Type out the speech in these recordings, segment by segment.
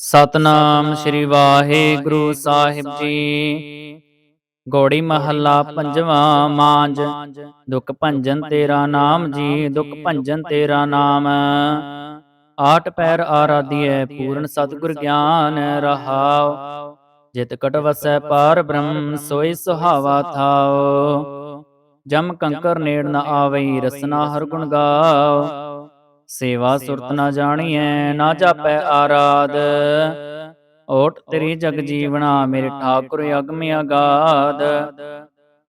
ਸਤਨਾਮ ਸ੍ਰੀ ਵਾਹਿਗੁਰੂ ਸਾਹਿਬ ਜੀ। ਗੋੜੀ ਮਹੱਲਾ ਪੰਜਵਾਂ ਮਾਂਜ ਦੁਖ ਭੰਜਨ ਤੇਰਾ ਨਾਮ ਜੀ। ਦੁਖ ਭੰਜਨ ਤੇਰਾ ਨਾਮ। ਆਠ ਪੈਰ ਆਰਾਧੀਐ ਪੂਰਨ ਸਤਿਗੁਰ ਗਿਆਨ ਰਹਾਉ ਜਿਤ ਕਟ ਵਸੈ ਪਾਰ ਬ੍ਰਹਮ ਸੋਈ ਸੁਹਾਵਾ ਥਾਉ ਜਮ ਕੰਕਰ ਨੇੜ ਨ ਆਵਈ ਰਸਨਾ ਹਰ ਗੁਣ ਗਾਓ। ਸੇਵਾ ਸੁਰਤ ਨਾ ਜਾਣੀਐ ਨਾ ਜਾਪੈ ਆਰਾਧ। ਓਟ ਤੇਰੀ ਜਗ ਜੀਵਣਾ ਮੇਰੇ ਠਾਕੁਰ ਅਗਮ ਅਗਾਧ।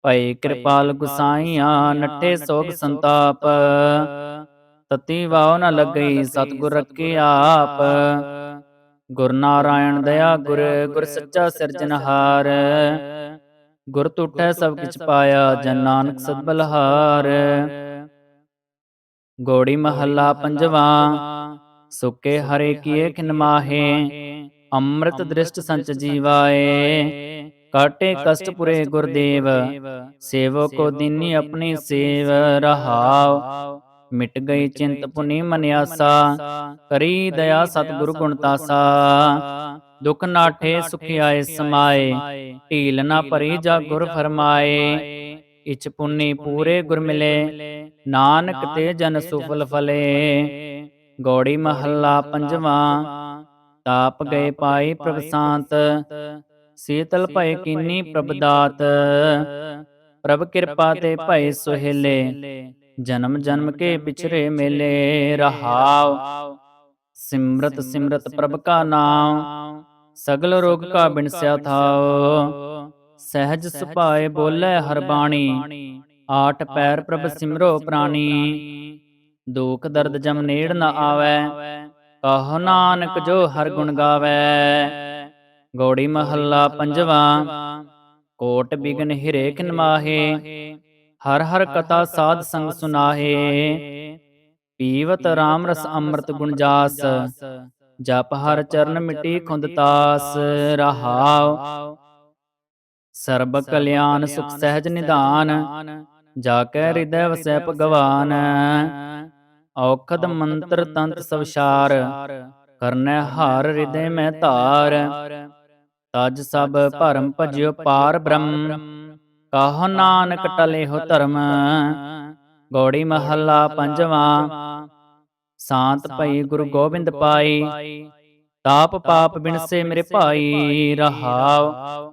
ਭਈ ਕਿਰਪਾਲ ਗੁਸਾਈਆਂ ਨੱਠੇ ਸੋਗ ਸੰਤਾਪ। ਤਤੀ ਵਾਉ ਨ ਲੱਗਈ ਸਤਿਗੁਰ ਰੱਖੇ ਆਪ। ਗੁਰ ਨਾਰਾਇਣ ਦਇਆ ਗੁਰ ਗੁਰ ਸੱਚਾ ਸਿਰਜਨਹਾਰ ਗੁਰ ਤੁਠੈ ਸਭ ਕਿਛ ਪਾਇਆ ਜਨ ਨਾਨਕ ਸਦ ਬਲਹਾਰ ਗੋੜੀ ਮਹੱਲਾ ਪੰਜਵਾ ਸੁਕੇ ਹਰੇ ਕੀਏ ਖਿਨ ਮਾਹੇ ਅੰਮ੍ਰਿਤ ਦ੍ਰਿਸ਼ਟ ਸੰਚ ਜੀਵਾਏ ਕਾਟੇ ਕਸ਼ਟ ਪੁਰੇ ਗੁਰਦੇਵ ਸੇਵੋ ਕੋ ਦੀਨੀ ਆਪਣੀ ਸੇਵ ਰਹਾਉ ਮਿਟ ਗਈ ਚਿੰਤ ਪੁਨੀ ਮਨ ਆਸਾ ਕਰੀ ਦਇਆ ਸਤਿਗੁਰ ਗੁਣ ਤਾਸਾ ਦੁਖ ਨਾਠੇ ਸੁਖ ਆਏ ਸਮਾਏ ਢੀਲ ਨਾ ਭਰੀ ਜਾ ਗੁਰ ਫਰਮਾਏ ਇਚ ਪੁੰਨੀ ਪੂਰੇ ਗੁਰ ਮਿਲੇ ਨਾਨਕ ਤੇ ਜਨ ਸੁਫਲ ਫਲੇ। ਗੋੜੀ ਮਹੱਲਾ ਪੰਜਵਾਂ ਤਾਪ ਗਏ ਪਾਈ ਪ੍ਰਭ ਸ਼ਾਂਤ। ਸੀਤਲ ਭਏ ਕੀਨੀ ਪ੍ਰਭ ਦਾਤ ਪ੍ਰਭ ਕਿਰਪਾ ਤੇ ਭਏ ਸੁਹੇਲੇ। ਜਨਮ ਜਨਮ ਕੇ ਪਿਛਰੇ ਮੇਲੇ ਰਹਾਉ ਸਿਮਰਤ ਸਿਮਰਤ ਪ੍ਰਭ ਕਾ ਨਾਮ ਸਗਲ ਰੋਗ ਕਾ ਬਿਨਸਿਆ ਥਾਉ। ਸਹਿਜ ਸੁਭਾਏ ਬੋਲੇ ਹਰ ਬਾਣੀ ਆਠ ਪੈਰ ਪ੍ਰਭ ਸਿਮਰੋ ਪ੍ਰਾਣੀ। ਦੁਖ ਦਰਦ ਜਮ ਨੇੜ ਨ ਆਵੈ। ਕਹੋ ਨਾਨਕ ਜੋ ਹਰ ਗੁਣ ਗਾਵੈ। ਗੋੜੀ ਮਹੱਲਾ ਪੰਜਵਾ। ਕੋਟ ਬਿਗਨ ਹਿਰੇ ਖਿਨ ਮਾਹੇ ਹਰ ਹਰ ਕਥਾ ਸਾਧ ਸੰਗ ਸੁਨਾਹੇ। ਪੀਵਤ RAM ਰਸ ਅੰਮ੍ਰਿਤ ਗੁਣ ਜਾਸ ਜਪ ਹਰ ਚਰਨ ਮਿਟੀ ਖੁੰਦ ਤਾਸ। ਰਹਾਉ ਸਰਬ ਕਲਿਆਣ ਸੁਖ ਸਹਿਜ ਨਿਧਾਨ ਜਾ ਕੈ ਹਿਰਦੈ ਵਸੈ ਭਗਵਾਨ। ਔਖਦ ਮੰਤਰ ਤੰਤ ਸਵਸ਼ਾਰ ਕਰਨੈ ਹਾਰ ਹਿਰਦੈ ਮੈਂ ਧਾਰ। ਤਜ ਸਭ ਭਰਮ ਭਜਿਓ ਪਾਰ ਬ੍ਰਹਮ। ਕਹੋ ਨਾਨਕ ਟਲੇ ਹੋ ਧਰਮ। ਗੋੜੀ ਮਹੱਲਾ ਪੰਜਵਾਂ। ਸ਼ਾਂਤ ਭਈ ਗੁਰੂ ਗੋਬਿੰਦ ਪਾਈ। ਤਾਪ ਪਾਪ ਬਿਨਸੇ ਮੇਰੇ ਭਾਈ ਰਹਾਉ।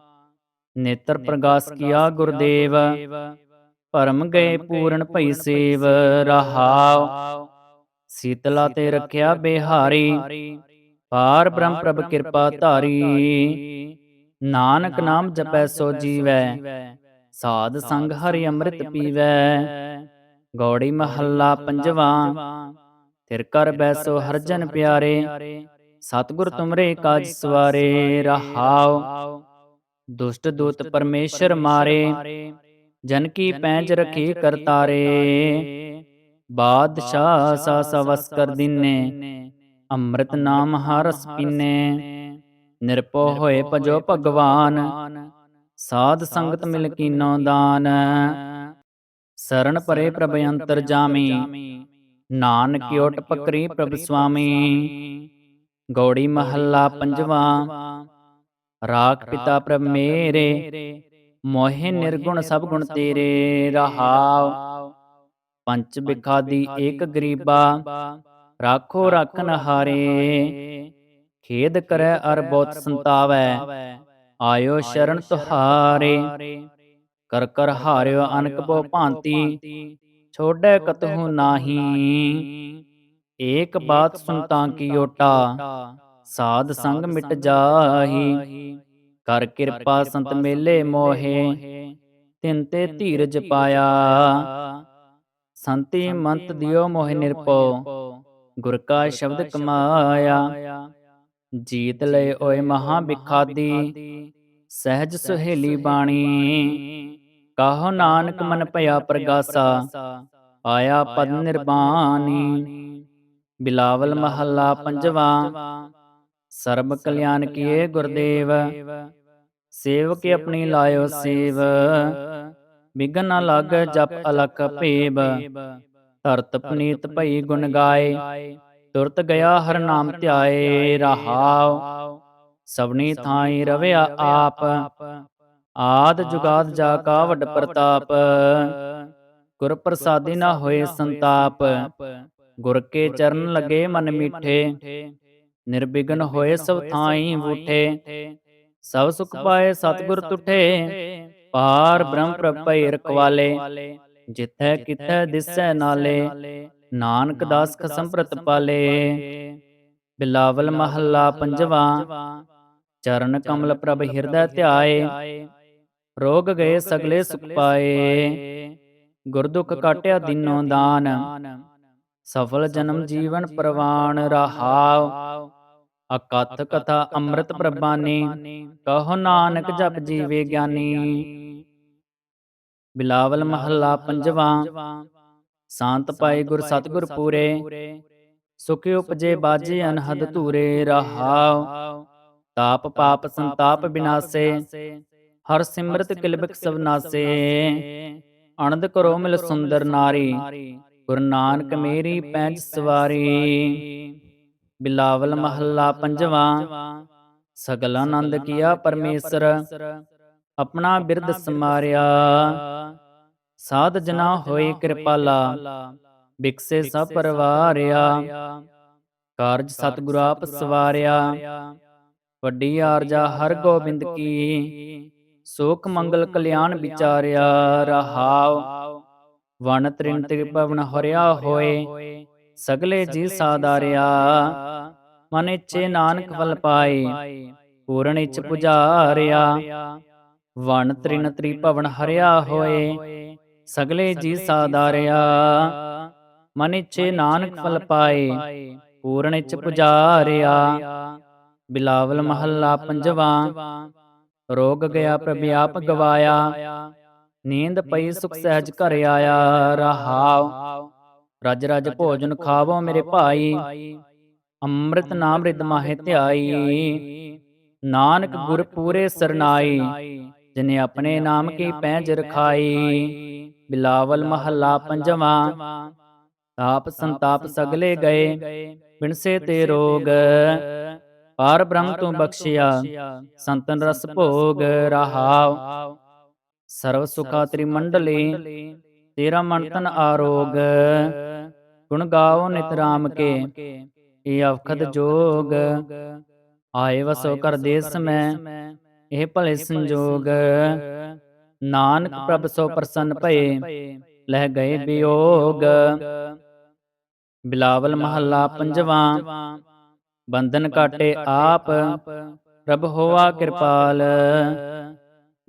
ਨੇਤਰ ਪ੍ਰਗਾਸ ਕੀਆ ਗੁਰਦੇਵ ਪਰਮ ਗਏ ਪੂਰਨ ਭਈ ਸੇਵ ਰਹਾਉ। ਸੀਤਲਾ ਤੇ ਰਖਿਆ ਬਿਹਾਰੀ ਪਾਰ ਬ੍ਰਹਮ ਪ੍ਰਭ ਕਿਰਪਾ ਧਾਰੀ। ਨਾਨਕ ਨਾਮ ਜਪੈ ਸੋ ਜੀਵੈ। ਸਾਧ ਸੰਗ ਹਰਿ ਅੰਮ੍ਰਿਤ ਪੀਵੈ। ਗੌੜੀ ਮਹੱਲਾ ਪੰਜਵਾਂ। ਤਿਰ ਕਰ ਬੈਸੋ ਹਰ ਜਨ ਪਿਆਰੇ। ਸਤਿਗੁਰ ਤੁਮਰੇ ਕਾਜ ਸਵਾਰੇ ਰਹਾਉ। ਦੁਸ਼ਟ ਦੂਤ ਪਰਮੇਸ਼ਰ ਮਾਰੇ ਜਨ ਕੀ ਪੈਂਜ ਰਖੀ ਕਰਤਾਰੇ। ਬਾਦਸ਼ਾਹ ਸਾ ਸਵਸ ਕਰ ਦਿਨੇ। ਅੰਮ੍ਰਿਤ ਨਾਮ ਹਰਸ ਪੀਨੇ। ਨਿਰਪੋ ਹੋਏ ਭਜੋ ਭਗਵਾਨ। ਸਾਧ ਸੰਗਤ ਮਿਲ ਕੀਨੋ ਦਾਨ ਸਰਣ ਪਰੇ ਪ੍ਰਭ ਅੰਤਰ ਜਾਮੀ। ਨਾਨਕ ਓਟ ਪਕਰੀ ਪ੍ਰਭ ਸੁਆਮੀ ਗੌੜੀ ਮਹੱਲਾ ਪੰਜਵਾਂ। ਰਾਖ ਪਿਤਾ ਪ੍ਰਭ ਮੇਰੇ ਮੋਹਿ ਨਿਰਗੁਣ ਸਭ ਗੁਣ ਤੇਰੇ ਰਹਾਉ ਪੰਚ ਬਿਖਾਦੀ ਏਕ ਗਰੀਬਾ। ਰਾਖੋ ਰਖਨ ਹਾਰੇ। ਖੇਦ ਕਰੈ ਅਰ ਬਹੁਤ ਸੰਤਾਵੈ। ਆਇਓ ਸ਼ਰਨ ਤੁਹਾਰੇ। ਕਰ ਕਰ ਹਾਰਿਓ ਅਨਕ ਬੋ ਭਾਂਤੀ। ਛੋੜੈ ਕਤਹੂ ਨਾਹੀ। ਏਕ ਬਾਤ ਸੁਨਤਾਂ ਕੀ ਓਟਾ। ਸਾਧ ਸੰਗ ਮਿਟ ਜਾਹੀ। ਕਰ ਕਿਰਪਾ ਸੰਤ ਮੇਲੇ ਮੋਹੇ। ਤਿਨ ਤੇ ਧੀਰਜ ਪਾਇਆ। ਸੰਤੀ ਮੰਤ ਦਿਓ ਮੋਹਿ ਨਿਰਪੋ ਗੁਰ ਕਾ ਸ਼ਬਦ ਕਮਾਇਆ। ਜੀਤ ਲਏ ਓਏ ਮਹਾ ਬਿਖਾਦੀ ਸਹਿਜ ਸੁਹੇਲੀ ਬਾਣੀ। ਕਹੋ ਨਾਨਕ ਮਨ ਭਇਆ ਪ੍ਰਗਾਸਾ। ਆਇਆ ਪਦ ਨਿਰਬਾਨੀ ਬਿਲਾਵਲ ਮਹੱਲਾ ਪੰਜਵਾ। ਸਰਬ ਕਲਿਆਣ ਕੀਏ ਗੁਰਦੇਵ ਸੇਵਕ ਆਪਣੀ ਲਾਇਓ ਸੇਵ। ਬਿਗਨ ਨਾ ਲੱਗ ਜਪ ਅਲਖ ਭੇਬ ਧਰਤ ਪਨੀਤ ਭਈ ਗੁਣ ਗਾਏ। ਤੁਰਤ ਗਿਆ ਹਰ ਨਾਮ ਧਿਆਏ। ਰਹਾਉ ਸਭਨੀ ਥਾਈ ਰਵਿਆ ਆਪ। ਆਦ ਜੁਗਾਦ ਜਾ ਕਾ ਵੱਡ ਪ੍ਰਤਾਪ। ਗੁਰ ਪ੍ਰਸਾਦੀ ਨਾ ਹੋਏ ਸੰਤਾਪ। ਗੁਰ ਕੇ ਚਰਨ ਲਗੇ ਮਨ ਮਿੱਠੇ। ਨਿਰਬਿਘਨ ਹੋਏ ਸਭ ਥਾਈ ਬੂਠੇ ਸਭ ਸੁਖ ਪਾਏ ਸਤਿਗੁਰ ਤੁਠੇ ਪਾਰ ਬ੍ਰਹਮ ਪ੍ਰਭ ਰਖਵਾਲੇ ਜਿਥੈ ਕਿਥੈ ਦਿਸੈ ਨਾਲੇ ਨਾਨਕ ਦਾਸ ਖਸਮ ਪ੍ਰਤਪਾਲੇ ਬਿਲਾਵਲ ਮਹੱਲਾ ਪੰਜਵਾ ਚਰਨ ਕਮਲ ਪ੍ਰਭ ਹਿਰਦੈ ਧਿਆਏ ਰੋਗ ਗਏ ਸਗਲੇ ਸੁਖ ਪਾਏ ਗੁਰ ਦੁਖ ਕਾਟਿਆ ਦਿਨੋਂ ਦਾਨ ਸਫਲ ਜਨਮ ਜੀਵਨ ਪ੍ਰਵਾਨ ਰਹਾਉ ਅਕਥ ਕਥਾ ਅੰਮ੍ਰਿਤ ਪ੍ਰਬਾਨੀ ਕਹੋ ਨਾਨਕ ਜਪ ਜੀਵੇ ਗਿਆਨੀ ਬਿਲਾਵਲ ਮਹੱਲਾ ਪੰਜਵਾ। ਸ਼ਾਂਤ ਪਾਏ ਗੁਰ ਸਤਿਗੁਰ ਪੂਰੇ ਸੁਖਿ ਉਪਜੇ ਬਾਜੇ ਅਨਹਦ ਧੂਰੇ ਰਹਾਉ ਤਾਪ ਪਾਪ ਸੰਤਾਪ ਬਿਨਾਸੇ। ਹਰ ਸਿਮਰਤ ਕਿਲਬਿਕ ਸਭ ਨਾਸੇ ਅਨੰਦ ਕਰੋ ਮਿਲ ਸੁੰਦਰ ਨਾਰੀ। ਗੁਰ ਨਾਨਕ ਮੇਰੀ ਪੈਂਜ ਸਵਾਰੀ। ਬਿਲਾਵਲ ਮਹੱਲਾ ਪੰਜਵਾ। ਸਗਲ ਆਨੰਦ ਕੀਆ ਪਰਮੇਸ਼ਰ। ਆਪਣਾ ਬਿਰਦ ਸਮਾਰਿਆ। ਸਾਧ ਜਨਾ ਹੋਏ ਕਿਰਪਾਲਾ। ਬਿਕਸੇ ਸਭ ਪਰਵਾਰਿਆ। ਕਾਰਜ ਸਤਿਗੁਰ ਆਪ ਸਵਾਰਿਆ। ਵੱਡੀ ਆਰਜਾ ਹਰ ਗੋਬਿੰਦ ਕੀ। ਸੋਖ ਮੰਗਲ ਕਲਿਆਣ ਵਿਚਾਰਿਆ। ਰਹਾਉ ਵਨ ਤ੍ਰਿਣ ਤ੍ਰਿਭਵਨ ਹਰਿਆ ਹੋਏ ਸਗਲੇ ਜੀ ਸਾਦਾਰਿਆ ਮਨ ਇੱਛੇ ਨਾਨਕ ਫਲ ਪਾਏ ਪੂਰਨ ਇੱਛ ਪੁਜਾਰਿਆ ਵਨ ਤ੍ਰਿਣ ਤ੍ਰਿਭਵਨ ਹਰਿਆ ਹੋਏ ਸਗਲੇ ਜੀ ਸਾਦਾਰਿਆ ਮਨ ਇੱਛੇ ਨਾਨਕ ਫਲ ਪਾਏ ਪੂਰਨ ਇੱਛ ਪੁਜਾਰਿਆ ਬਿਲਾਵਲ ਮਹੱਲਾ ਪੰਜਵਾ ਰੋਗ ਗਿਆ ਪ੍ਰਭ ਆਪ ਗਵਾਇਆ ਨੀਂਦ ਪਈ ਸੁਖ ਸਹਿਜ ਘਰ ਆਇਆ ਰਹਾਉ ਰਜ ਰਜ ਭੋਜਨ ਖਾਵੋ ਮੇਰੇ ਭਾਈ। ਅੰਮ੍ਰਿਤ ਨਾਮ ਰਿਦ ਮਾਹੇ ਧਿਆਈ। ਨਾਨਕ ਗੁਰ ਪੂਰੇ ਸਰਨਾਈ। ਜਿਨੇ ਆਪਣੇ ਨਾਮ ਕੀ ਪੈਂਜ ਰਖਾਈ। ਬਿਲਾਵਲ ਮਹੱਲਾ ਪੰਜਵਾ। ਤਾਪ ਸੰਤਾਪ ਸਗਲੇ ਗਏ। ਬਿਨਸੇ ਤੇ ਰੋਗ। ਪਾਰ ਬ੍ਰਹਮ ਤੂੰ ਬਖਸ਼ਿਆ। ਸੰਤਨ ਰਸ ਭੋਗ। ਰਹਾਉ ਸਰਵ ਸੁਖਾ ਤ੍ਰਿ ਮੰਡਲੀ ਤੇਰਾ ਮਨ ਤਨ ਆਰੋਗ ਗੁਣ ਗਾਓ ਨਿਤ ਰਾਮ ਕੇ ਇਹ ਅਵਖਦ ਜੋਗ ਆਏ ਵਸੋ ਕਰ ਦੇਸ ਮੈਂ ਇਹ ਭਲੇ ਸੰਜੋਗ ਨਾਨਕ ਪ੍ਰਭ ਸੋ ਪ੍ਰਸੰਨ ਭਏ ਲਹਿ ਗਏ ਬਿਯੋਗ ਬਿਲਾਵਲ ਮਹੱਲਾ ਪੰਜਵਾ ਬੰਧਨ ਕਾਟੇ ਆਪ ਪ੍ਰਭ ਹੋਆ ਕਿਰਪਾਲ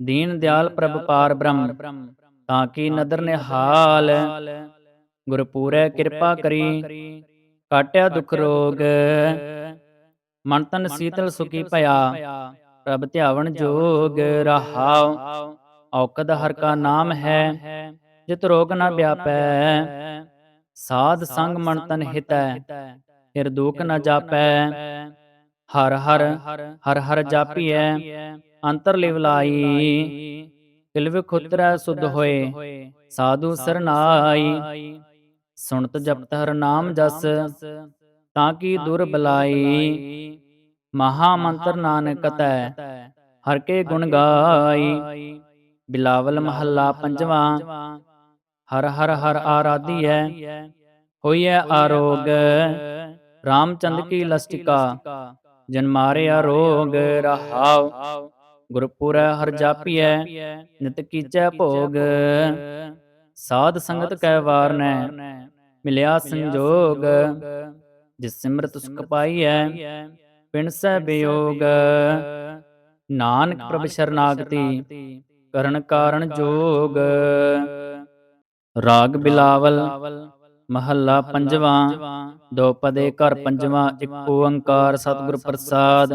ਦੀਨ ਦਿਆਲ ਪ੍ਰਭ ਪਾਰ ਬ੍ਰਹਮ ਤਾਂ ਕੀ ਨਦਰ ਨਿਹਾਲ। ਗੁਰ ਪੂਰੈ ਕਿਰਪਾ ਕਰੀ ਕਾਟਿਆ ਦੁਖ ਰੋਗ। ਮਨ ਤਨ ਸੀਤਲ ਸੁਖੀ ਭਇਆ ਪ੍ਰਭ ਧਿਆਵਨ ਜੋਗ ਰਹਾਉ। ਔਕਦ ਹਰ ਕਾ ਨਾਮ ਹੈ ਜਿਤ ਰੋਗ ਨ ਵਿਆਪੈ। ਸਾਧ ਸੰਗ ਮਨ ਤਨ ਹਿਤੈ ਫਿਰ ਦੁਖ ਨ ਜਾਪੈ। ਹਰ ਹਰ ਹਰ ਹਰ ਜਾਪੀਐ। ਅੰਤਰ ਲਿਵ ਲਾਈ ਕਿਲਵ ਖੁਤਰੈ ਸੁਧ ਹੋਏ। ਸਾਧੂ ਸਰਨਾਈ। ਸੁਣਤ ਜਪਤ ਹਰ ਨਾਮ ਜਸ। ਤਾਂ ਕੀ ਦੁਰ ਬਲਾਈ। ਮਹਾ ਮੰਤਰ ਨਾਨਕ ਤੈ ਹਰ ਕੇ ਗੁਣ ਗਾਈ। ਬਿਲਾਵਲ ਮਹੱਲਾ ਪੰਜਵਾ। ਹਰ ਹਰ ਹਰ ਆਰਾਧੀਐ ਹੋਈਐ ਆਰੋਗ। ਰਾਮਚੰਦ ਕੀ ਲਸਟਿਕਾ ਜਨ ਮਾਰਿਆ ਰੋਗ। ਰਹਾਉ। ਗੁਰਪੁਰੈ ਹਰ ਜਾਪੀਐ ਨਿਤ ਕੀਚੈ ਭੋਗ। ਸਾਧ ਸੰਗਤ ਕੈ ਵਾਰਨੈ ਮਿਲਿਆ ਸੰਜੋਗ। ਜਿਸ ਸਿਮਰਤ ਸੁਖ ਪਾਈਐ ਪਿਣਸੈ ਬਿਯੋਗ। ਨਾਨਕ ਪ੍ਰਭ ਸ਼ਰਨਾਗਤੀ ਕਰਨ ਕਾਰਣ ਜੋਗ। ਰਾਗ ਬਿਲਾਵਲ ਮਹੱਲਾ ਪੰਜਵਾਂ। ਦੋਪਦੇ ਘਰ ਪੰਜਵਾਂ ਇੱਕ ਓੰਕਾਰ ਸਤਿਗੁਰ ਪ੍ਰਸਾਦ।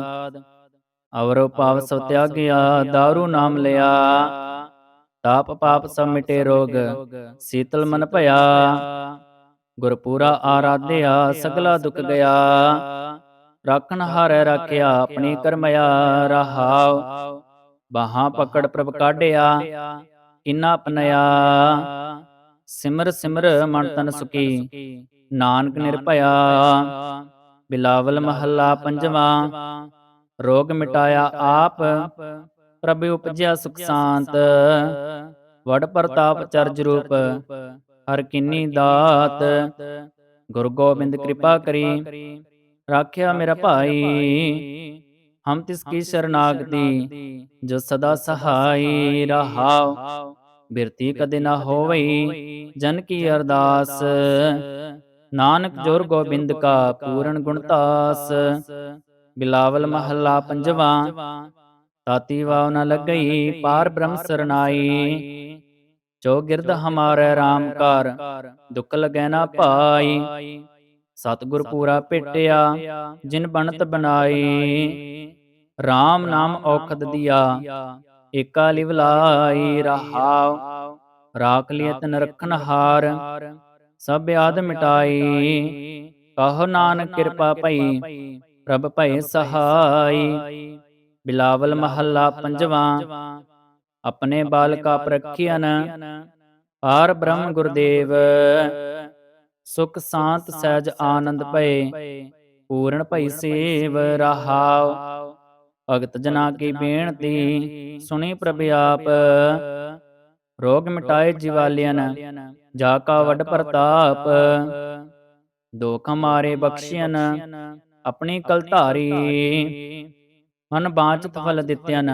ਅਵਰੋ ਪਾਪ ਸਭ ਤਿਆਗਿਆ ਦਾਰੂ ਨਾਮ ਲਿਆ ਤਾਪ ਪਾਪ ਸਭ ਮਿਟੇ ਰੋਗ ਸੀਤਲ ਮਨ ਭਇਆ ਗੁਰਪੂਰਾ ਆਰਾਧਿਆ ਸਗਲਾ ਦੁਖ ਗਿਆ ਰਾਖਣ ਹਾਰੈ ਰਾਖਿਆ ਆਪਣੀ ਕਰਮਿਆ ਰਹਾਉ ਬਾਹਾਂ ਪਕੜ ਪ੍ਰਭ ਕਾਢਿਆ ਕਿਨਾ ਅਪਨਿਆ ਸਿਮਰ ਸਿਮਰ ਮਨ ਤਨ ਸੁਖੀ ਨਾਨਕ ਨਿਰਭਇਆ ਬਿਲਾਵਲ ਮਹੱਲਾ ਪੰਜਵਾਂ ਰੋਗ ਮਿਟਾਇਆ ਆਪ ਪ੍ਰਭ ਉਪਜਿਆ ਸੁਖ ਸ਼ਾਂਤ ਵਡ ਪ੍ਰਤਾਪ ਚਰਜ ਰੂਪ ਹਰ ਕਿੰਨੀ ਦਾਤ ਗੁਰੂ ਗੋਬਿੰਦ ਕਿਰਪਾ ਕਰੀ ਰਾਖਿਆ ਮੇਰਾ ਭਾਈ ਹਮ ਤਿਸ ਕੀ ਸ਼ਰਨਾਗਤੀ ਜੋ ਸਦਾ ਸਹਾਈ ਰਹਾਉ ਬਿਰਤੀ ਕਦੇ ਨਾ ਹੋਵਈ ਜਨ ਕੀ ਅਰਦਾਸ ਨਾਨਕ ਜੋਰ ਗੋਬਿੰਦ ਕਾ ਪੂਰਨ ਗੁਣਤਾਸ ਬਿਲਾਵਲ ਮਹੱਲਾ ਪੰਜਵਾਂ ਤਾਤੀ ਵਾਵ ਨ ਲੱਗਈ ਪਾਰ ਬ੍ਰਹਮ ਸਰਨਾਈ। ਜੋ ਗਿਰਦ ਹਮਾਰੇ RAM ਕਰ ਦੁੱਖ ਲਗੈ ਨਾ ਪਾਈ। ਸਤਿਗੁਰ ਪੂਰਾ ਭੇਟਿਆ ਜਿਨ ਬਣਤ ਬਣਾਈ। RAM ਨਾਮ ਔਖਦ ਦਿਆ ਏਕਾ ਲਿਵ ਲਾਈ ਰਹਾਉ। ਰਾਖ ਲਿയ ਤਨ ਰਖਨ ਹਾਰ। ਸਭ ਆਦ ਮਿਟਾਈ। ਕਹੋ ਨਾਨਕ ਕਿਰਪਾ ਭਈ ਪ੍ਰਭ ਭਏ ਸਹਾਈ। ਬਿਲਾਵਲ ਮਹੱਲਾ ਪੰਜਵਾਂ। ਆਪਣੇ ਬਾਲਕਾ ਪ੍ਰਖਿਆਨ ਪਾਰ ਬ੍ਰਹਮ ਗੁਰਦੇਵ। ਸੁਖ ਸ਼ਾਂਤ ਸਹਿਜ ਆਨੰਦ ਭਏ। ਪੂਰਨ ਭਈ ਸੇਵ ਰਹਾਉ ਭਗਤ ਜਨਾ ਕੀ ਬੇਨਤੀ। ਸੁਣੀ ਪ੍ਰਭ ਆਪ। ਰੋਗ ਮਿਟਾਏ ਜਿਵਾਲਿਆਨ ਜਾ ਕਾ ਵੱਡ ਪ੍ਰਤਾਪ। ਦੋਖ ਮਾਰੇ ਬਖਸ਼ਿਆਨ ਆਪਣੀ ਕਲ ਧਾਰੀ ਮਨ ਬਾਚਤ ਫਲ ਦਿੱਤਿਆਨ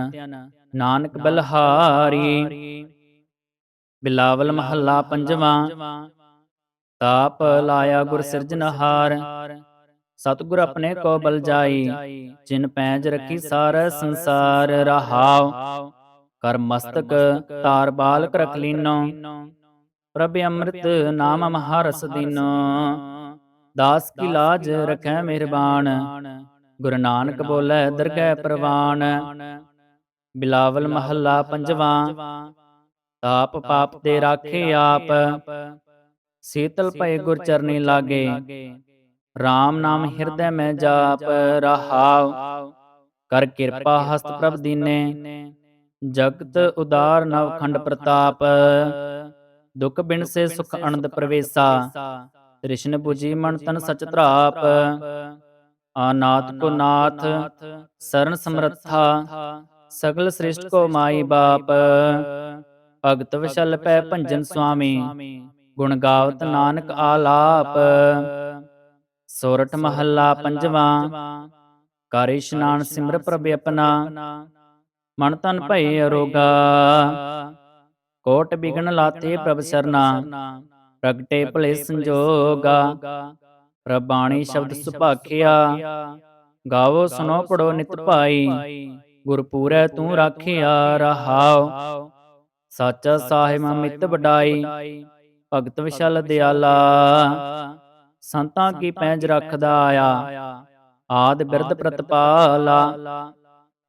ਨਾਨਕ ਬਲਹਾਰੀ। ਬਿਲਾਵਲ ਮਹੱਲਾ ਪੰਜਵਾਂ। ਤਾਪ ਲਾਇਆ ਗੁਰ ਸਿਰਜਨਹਾਰ ਸਤਿਗੁਰ ਆਪਣੇ ਕੋ ਬਲ ਜਾਈ। ਜਿਨ ਪੈਜ ਰੱਖੀ ਸਾਰਾ ਸੰਸਾਰ ਰਹਾਉ। ਕਰ ਮਸਤਕ ਤਾਰ ਬਾਲਕ ਰਖ ਲੀਨੋ। ਪ੍ਰਭ ਅੰਮ੍ਰਿਤ ਨਾਮ ਮਹਾਰਸ ਦੀਨੋ। ਦਾਸ ਕੀ ਲਾਜ ਰਖੈ ਮਿਹਰਬਾਨ। ਗੁਰੂ ਨਾਨਕ ਬੋਲੇ ਦਰਗਹਿ ਪ੍ਰਵਾਨ। ਬਿਲਾਵਲ ਮਹੱਲਾ ਪੰਜਵਾਂ। ਤਾਪ ਪਾਪ ਤੇ ਰਾਖੇ ਆਪ। ਸੀਤਲ ਭਏ ਗੁਰ ਚਰਨੀ ਲਾਗੇ। RAM ਨਾਮ ਹਿਰਦੈ ਮੈਂ ਜਾਪ ਰਹਾਉ। ਕਰ ਕਿਰਪਾ ਹਸਤ ਪ੍ਰਭ ਦੀਨੇ। ਜਗਤ ਉਦਾਰ ਨਵ ਖੰਡ ਪ੍ਰਤਾਪ। ਦੁਖ ਬਿਨ ਸੇ ਸੁਖ ਅਨੰਦ ਪ੍ਰਵੇਸਾ। ਤ੍ਰਿਸ਼ਨ 부ਜੀ ਮਨ ਤਨ ਸਚ ਧਰਾਪ। ਆਨਾਥ ਕੋ ਨਾਥ ਸਰਨ ਸਮਰੱਥਾ ਸਗਲ ਸ੍ਰਿਸ਼ਟ ਕੋ ਮਾਈ ਬਾਪ। ਭਗਤ ਵਿਸ਼ਲ ਪੈ ਭੰਜਨ ਸੁਆਮੀ। ਗੁਣ ਗਾਵਤ ਨਾਨਕ ਆਲਾਪ। ਸੋਰਠ ਮਹੱਲਾ ਪੰਜਵਾਂ। ਕਰ ਇਸ਼ਨਾਨ ਸਿਮਰ ਪ੍ਰਭ ਆਪਣਾ ਮਨ ਤਨ ਭਈ ਅਰੋਗਾ। ਕੋਟ ਬਿਗਨ ਲਾਤੇ ਪ੍ਰਭ ਸਰਨਾ। ਪ੍ਰਗਟੇ ਭਲੇ ਸੰਜੋਗਾ ਪ੍ਰਬਾਣੀ ਸ਼ਬਦ ਸੁਭਾਖਿਆ ਗਾਵੋ ਸੁਨੋ ਪੜੋ ਨਿਤ ਭਾਈ ਗੁਰਪੂਰੈ ਤੂੰ ਰਾਖਿਆ ਰਹਾਉ ਸਾਚਾ ਸਾਹਿਬ ਅਮਿਤ ਵਡਾਈ ਭਗਤ ਵਿਸ਼ਲ ਦਿਆਲਾ ਸੰਤਾਂ ਕੀ ਪੈਂਜ ਰੱਖਦਾ ਆਇਆ ਆਦ ਬਿਰਧ ਪ੍ਰਤਪਾਲਾ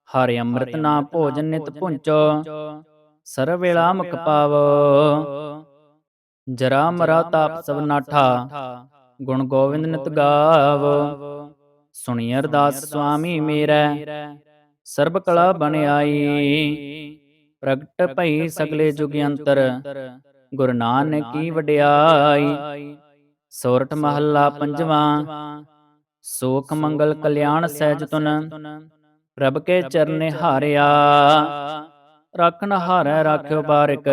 ਹਰਿ ਅੰਮ੍ਰਿਤ ਨਾ ਭੋਜਨ ਨਿਤ ਪੁੰਚੋ ਸਰਵ ਵੇਲਾ ਮੁਖ ਪਾਵੋ ਜਰਾ ਮਰਾ ਤਾਪ ਸਭ ਨਾਠਾ, ਗੁਣ ਗੋਬਿੰਦ ਨਿਤ ਗਾਵੋ। ਸੁਣੀ ਅਰਦਾਸ ਸੁਆਮੀ ਮੇਰਾ, ਸਰਬ ਕਲਾ ਬਣ ਆਈ। ਪ੍ਰਗਟ ਭਈ ਸਗਲੇ ਜੁਗ ਅੰਤਰ, ਗੁਰੂ ਨਾਨਕੀ ਵਡਿਆਈ। ਸੋਰਠ ਮਹੱਲਾ ਪੰਜਵਾਂ, ਸੋਖ ਮੰਗਲ ਕਲਿਆਣ ਸਹਿਜ ਤੁਨ। ਪ੍ਰਭ ਕੇ ਚਰਨੇ ਹਾਰਿਆ, ਰੱਖਣ ਹਾਰੈ, ਰਾਖਿਓ ਬਾਰਿਕ।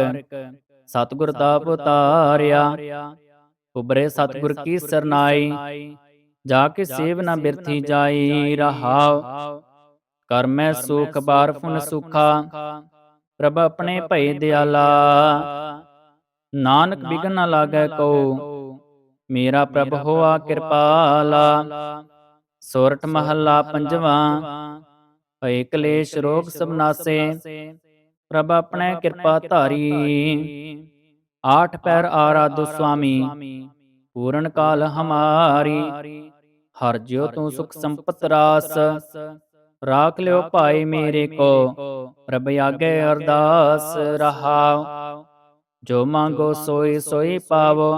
ਸਤਿਗੁਰ ਤਾਪ ਉਤਾਰਿਆ ਉਬਰੇ ਸਤਿਗੁਰ ਕੀ ਸਰਨਾਈ। ਜਾ ਕੇ ਸੇਵ ਨਾ ਬਿਰਥੀ ਜਾਈ ਰਹਾਉ। ਕਰਮੈ ਸੁਖ ਬਾਰ ਫੁਨ ਸੁਖਾ। ਪ੍ਰਭ ਆਪਣੇ ਭਏ ਦਿਆਲਾ। ਨਾਨਕ ਬਿਗਨ ਨਾ ਲਾਗੈ ਕੋ ਮੇਰਾ ਪ੍ਰਭ ਹੋਆ ਕਿਰਪਾਲਾ। ਸੋਰਠ ਮਹੱਲਾ ਪੰਜਵਾਂ। ਭਏ ਕਲੇਸ਼ ਰੋਗ ਸਭ ਨਾਸੇ। ਪ੍ਰਭ ਆਪਣੇ ਕਿਰਪਾ ਧਾਰੀ ਆਠ ਪੈਰ ਆਰਾਧੋ ਸੁਆਮੀ ਪੂਰਨ ਕਾਲ ਹਮਾਰੀ। ਹਰ ਜਿਉ ਤੂੰ ਸੁਖ ਸੰਪਤ ਰਾਸ। ਰਾਖ ਲਿਓ ਭਾਈ ਮੇਰੇ ਕੋ। ਪ੍ਰਭ ਆਗੇ ਅਰਦਾਸ ਰਹਾਉ ਜੋ ਮੰਗੋ ਸੋਈ ਸੋਈ ਪਾਵੋ।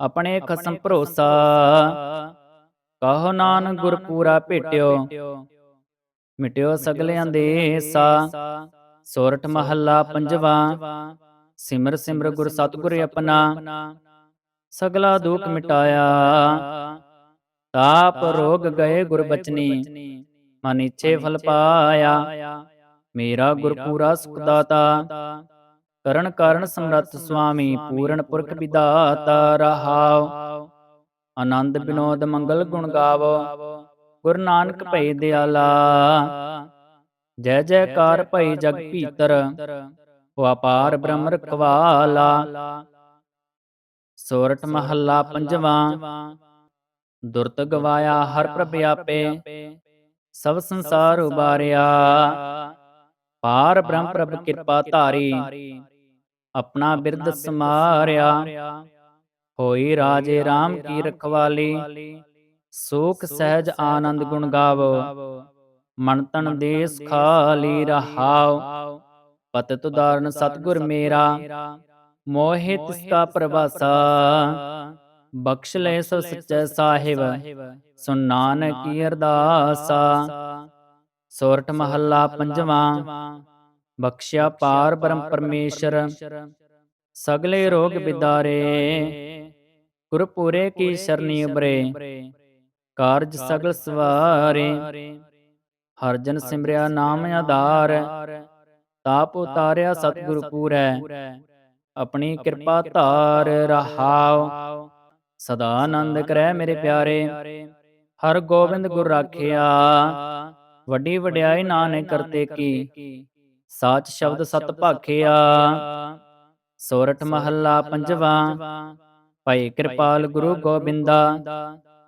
ਆਪਣੇ ਖਸਮ ਭਰੋਸਾ ਕਹੋ ਨਾਨਕ ਗੁਰ ਪੂਰਾ ਭੇਟਿਓ। ਮਿਟਿਓ ਸਗਲੇ ਅੰਦੇਸਾ। ਸੋਰਠ ਮਹੱਲਾ ਪੰਜਵਾ ਸਿਮਰ ਸਿਮਰ ਗੁਰ ਸਤਿਗੁਰ ਆਪਣਾ ਸਗਲਾ ਦੁਖ ਮਿਟਾਇਆ। ਤਾਪ ਰੋਗ ਗਏ ਗੁਰ ਬਚਨੀ ਮਨ ਇਛੇ ਫਲ ਪਾਇਆ। ਮੇਰਾ ਗੁਰ ਪੂਰਾ ਸੁਖ ਦਾਤਾ ਕਰਨ ਕਾਰਨ ਸਮਰੱਥ ਸੁਆਮੀ ਪੂਰਨ ਪੁਰਖ ਵਿਦਾਤਾ ਰਹਾਉ ਆਨੰਦ ਬਿਨੋਦ ਮੰਗਲ ਗੁਣ ਗਾਵੋ। ਗੁਰ ਨਾਨਕ ਭਈ ਦਿਆਲਾ। ਜੈ ਜੈਕਾਰ ਭਈ ਜਗ ਭੀਤਰ ਅਪਾਰ ਬ੍ਰਹਮ ਰਖਵਾਲਾ। ਸੋਰਠ ਮਹੱਲਾ ਪੰਜਵਾ। ਦੁਰਤ ਗਵਾਇਆ ਹਰ ਪ੍ਰਭ ਆਪੇ। ਸਭ ਸੰਸਾਰ ਉਬਾਰਿਆ। ਪਾਰ ਬ੍ਰਹਮ ਪ੍ਰਭ ਕਿਰਪਾ ਧਾਰੀ। ਆਪਣਾ ਬਿਰਦ ਸਮਾਰਿਆ। ਹੋਈ ਰਾਜੇ RAM ਕੀ ਰਖਵਾਲੀ। ਸੁਖ ਸਹਿਜ ਆਨੰਦ ਗੁਣ ਗਾਵੋ। ਮਨ ਤਨ ਦੇਸ ਖਾਲੀ ਰਹਾਉ ਪਤਿਤ ਉਦਾਰਨ ਸਤਗੁਰ ਮੇਰਾ। ਮੋਹਿ ਤਿਸ ਕਾ ਪ੍ਰਵਾਸਾ। ਬਖਸ਼ ਲੈ ਸੋ ਸੱਚੇ ਸਾਹਿਬ। ਸੁਨ ਨਾਨਕ ਕੀ ਅਰਦਾਸਾ। ਸੋਰਠ ਮਹੱਲਾ ਪੰਜਵਾ। ਬਖਸ਼ਿਆ ਪਾਰ ਬ੍ਰਹਮ ਪਰਮੇਸ਼ਰ। ਸਗਲੇ ਰੋਗ ਬਿਦਾਰੇ। ਗੁਰ ਪੂਰੇ ਕੀ ਸ਼ਰਨੀ ਉਬਰੇ ਕਾਰਜ ਸਗਲ ਸਵਾਰੇ। ਹਰ ਜਨ ਸਿਮਰਿਆ ਨਾਮ ਆਧਾਰ। ਤਾਪ ਉਤਾਰਿਆ ਸਤਿਗੁਰ ਪੂਰੈ। ਆਪਣੀ ਕਿਰਪਾ ਧਾਰ ਰਹਾਉ ਸਦਾ ਆਨੰਦ ਕਰੈ ਮੇਰੇ ਪਿਆਰੇ। ਹਰ ਗੋਬਿੰਦ ਗੁਰ ਰਾਖਿਆ। ਵੱਡੀ ਵਡਿਆਈ ਨਾਨਕ ਕਰਤੇ ਕੀ। ਸਾਚ ਸ਼ਬਦ ਸਤ ਭਾਖਿਆ। ਸੋਰਠ ਮਹੱਲਾ ਪੰਜਵਾ। ਭਈ ਕਿਰਪਾਲ ਗੁਰੂ ਗੋਬਿੰਦਾ।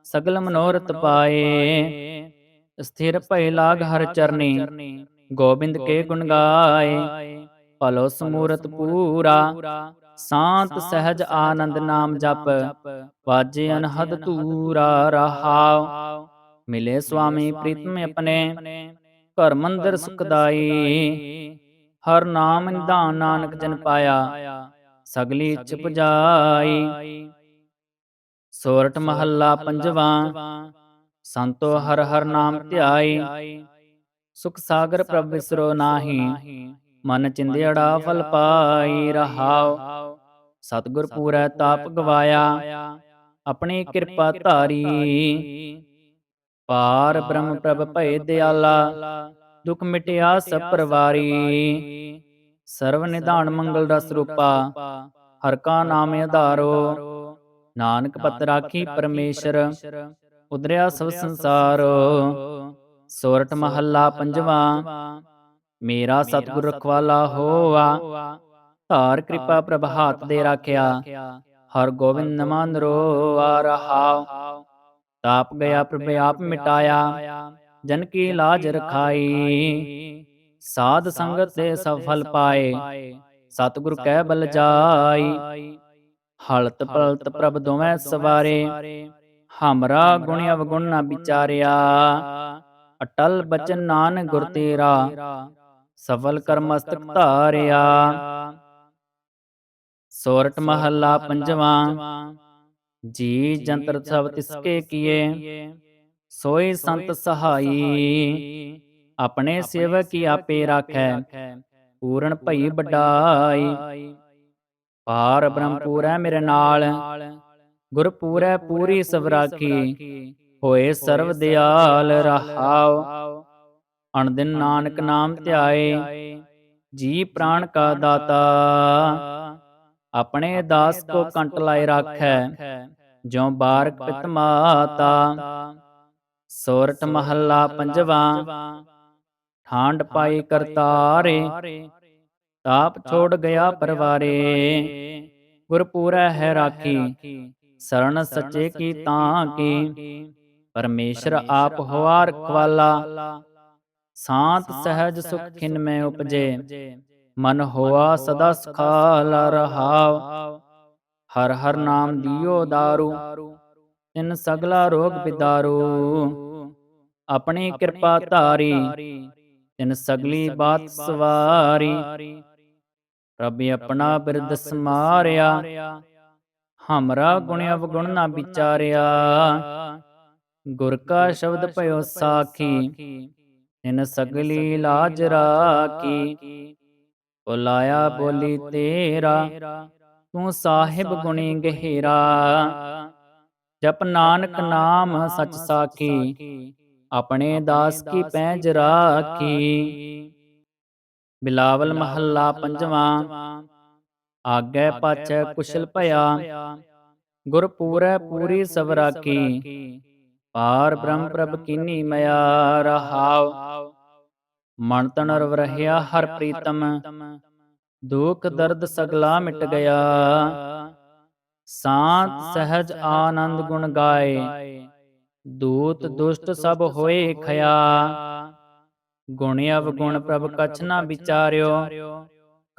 ਸਗਲ ਮਨੋਰਥ ਪਾਏ। ਸਥਿਰ ਭਈ ਲਾਗ ਹਰ ਚਰਨੀ। ਗੋਬਿੰਦ ਕੇ ਗੁਣ ਗਾਏ ਭਲੋ ਸਮੂਰਤ ਪੂਰਾ। ਸ਼ਾਂਤ ਸਹਿਜ ਆਨੰਦ ਨਾਮ ਜਪ ਵਾਜੇ ਅਨਹਦ ਤੂਰਾ ਰਹਾਉ ਮਿਲੇ ਸੁਆਮੀ ਪ੍ਰੀਤਮ ਆਪਣੇ। ਘਰ ਮੰਦਰ ਸੁਖਦਾਈ ਹਰ ਨਾਮ ਨਿਧਾਨ ਨਾਨਕ ਜਨ ਪਾਇਆ। ਸਗਲੀ ਇੱਛ ਪੁਜਾਈ ਸੋਰਠ ਮਹੱਲਾ ਪੰਜਵਾ। ਸੰਤੋ ਹਰ ਹਰ ਨਾਮ ਧਿਆਈ। ਸੁਖ ਸਾਗਰ ਪ੍ਰਭ ਵਿਸਰੋ ਨਾਹੀ। ਮਨ ਚਿੰਦਿਆੜਾ ਫਲ ਪਾਈ ਰਹਾਉ ਸਤਿਗੁਰ ਪੂਰੈ ਤਾਪ ਗਵਾਇਆ। ਆਪਣੀ ਕਿਰਪਾ ਧਾਰੀ। ਪਾਰ ਬ੍ਰਹਮ ਪ੍ਰਭ ਭਏ ਦਿਆਲਾ। ਦੁਖ ਮਿਟਿਆ ਸਭ ਪਰਵਾਰੀ। ਸਰਵ ਨਿਧਾਨ ਮੰਗਲ ਰਸ ਰੂਪਾ ਹਰ ਕਾ ਨਾਮ ਆਧਾਰੋ ਨਾਨਕ ਪਤ ਰਾਖੀ ਪਰਮੇਸ਼ਰ। ਉਦਰਿਆ ਸਭ ਸੰਸਾਰ ਸੋਰਠ ਮਹੱਲਾ ਪੰਜਵਾ। ਮੇਰਾ ਸਤਿਗੁਰ ਰਖਵਾਲਾ ਹੋਆ। ਧਾਰ ਕਿਰਪਾ ਪ੍ਰਭ ਹਾਥ ਦੇ ਰਾਖਿਆ। ਹਰ ਗੋਬਿੰਦ ਨਮਨ ਰੋਆ ਰਹਾਉ ਤਾਪ ਗਿਆ ਪ੍ਰਭ ਆਪ ਮਿਟਾਇਆ। ਜਨ ਕੀ ਲਾਜ ਰਖਾਈ। ਸਾਧ ਸੰਗਤ ਤੇ ਸਫਲ ਪਾਏ। ਸਤਿਗੁਰ ਕਹਿ ਬਲ ਜਾਈ। ਹਲਤ ਪਲਤ ਪ੍ਰਭ ਦੋਵੇਂ ਸਵਾਰੇ। ਹਮਰਾ ਗੁਣ ਅਵਗੁਣ ਨਾ ਵਿਚਾਰਿਆ ਅਟਲ ਬਚਨ ਨਾਨਕ ਗੁਰ ਤੇਰਾ ਸਫਲ ਕਰ ਮਸਤਕ ਧਾਰਿਆ ਸੋਰਠ ਮਹੱਲਾ ਪੰਜਵਾ ਜੀ ਜੰਤਰ ਸਭ ਤਿਸਕੇ ਕੀਏ ਸੋਈ ਸੰਤ ਸਹਾਈ ਆਪਣੇ ਸੇਵਕ ਕੀ ਆਪੇ ਰਾਖੈ ਪੂਰਨ ਭਈ ਵਡਾਈ ਪਾਰ ਬ੍ਰਹਮ ਪੂਰੈ ਮੇਰੇ ਨਾਲ ਗੁਰ ਪੂਰੈ ਪੂਰੀ ਸਭ ਰਾਖੀ ਹੋਏ ਸਰਵ ਦਿਆਲ ਰਹਾਉ ਅਣਦਿਨ ਨਾਨਕ ਨਾਮ ਧਿਆਏ। ਜੀ ਪ੍ਰਾਣ ਕਾ ਦਾਤਾ। ਆਪਣੇ ਦਾਸ ਕੋ ਕੰਟ ਲਾਏ ਰਾਖੈ। ਜਿਉ ਬਾਰਕ ਪਿਤ ਮਾਤਾ। ਸੋਰਠ ਮਹੱਲਾ ਪੰਜਵਾ। ਠਾਂਡ ਪਾਈ ਕਰਤਾਰੇ। ਤਾਪ ਛੋੜ ਗਿਆ ਪਰਵਾਰੇ। ਗੁਰ ਪੂਰੈ ਹੈ ਰਾਖੀ। ਸਰਣ ਸੱਚੇ ਕੀ ਤਾਂ ਕੀ? ਪਰਮੇਸ਼ਰ ਆਪ ਹੋਆ ਰਖਵਾਲਾ ਸ਼ਾਂਤ ਸਹਿਜ ਸੁਖ ਖਿਨ ਮੈਂ ਉਪਜੇ। ਮਨ ਹੋਆ ਸਦਾ ਸੁਖਾਲਾ ਰਹਾਉ ਹਰ ਹਰ ਨਾਮ ਦਿਓ ਦਾਰੂ। ਤਿਨ ਸਗਲਾ ਰੋਗ ਬਿਦਾਰੂ। ਆਪਣੀ ਕਿਰਪਾ ਧਾਰੀ। ਤਿਨ ਸਗਲੀ ਬਾਤ ਸਵਾਰੀ। ਪ੍ਰਭ ਆਪਣਾ ਬਿਰਦ ਸਮਾਰਿਆ। ਹਮਰਾ ਗੁਣ ਅਵਗੁਣ ਨਾ ਵਿਚਾਰਿਆ। ਗੁਰ ਕਾ ਸ਼ਬਦ ਭਇਓ ਸਾਖੀ ਤਿਨ ਸਗਲੀ ਲਾਜ ਰਾਖੀ। ਬੁਲਾਇਆ ਬੋਲੀ ਤੇਰਾ, ਤੂੰ ਸਾਹਿਬ ਗੁਣੀ ਗਹਿਰਾ। ਜਪ ਨਾਨਕ ਨਾਮ ਸਚ ਸਾਖੀ, ਆਪਣੇ ਦਾਸ ਕੀ ਪੈਜ ਰਾਖੀ। ਬਿਲਾਵਲ ਮਹੱਲਾ ਪੰਜਵਾਂ ਆਗੇ ਪਾਛੈ ਕੁਸ਼ਲ ਭਇਆ ਗੁਰ ਪੂਰੈ ਪੂਰੀ ਸਭ ਰਾਖੀ ਪਾਰ ਬ੍ਰਹਮ ਪ੍ਰਭ ਕੀਨੀ ਮਿਆ ਰਹਾਉ। ਮਨ ਤਨ ਰਵ ਰਹਿਆ ਹਰ ਪ੍ਰੀਤਮ। ਦੁਖ ਦਰਦ ਸਗਲਾ ਮਿਟ ਗਿਆ। ਸਾਤ ਸਹਿਜ ਆਨੰਦ ਗੁਣ ਗਾਏ। ਦੂਤ ਦੁਸ਼ਟ ਸਭ ਹੋਏ ਖਿਆ। ਗੁਣ ਅਵਗੁਣ ਪ੍ਰਭ ਕਛ ਨਾ ਵਿਚਾਰਿਓ।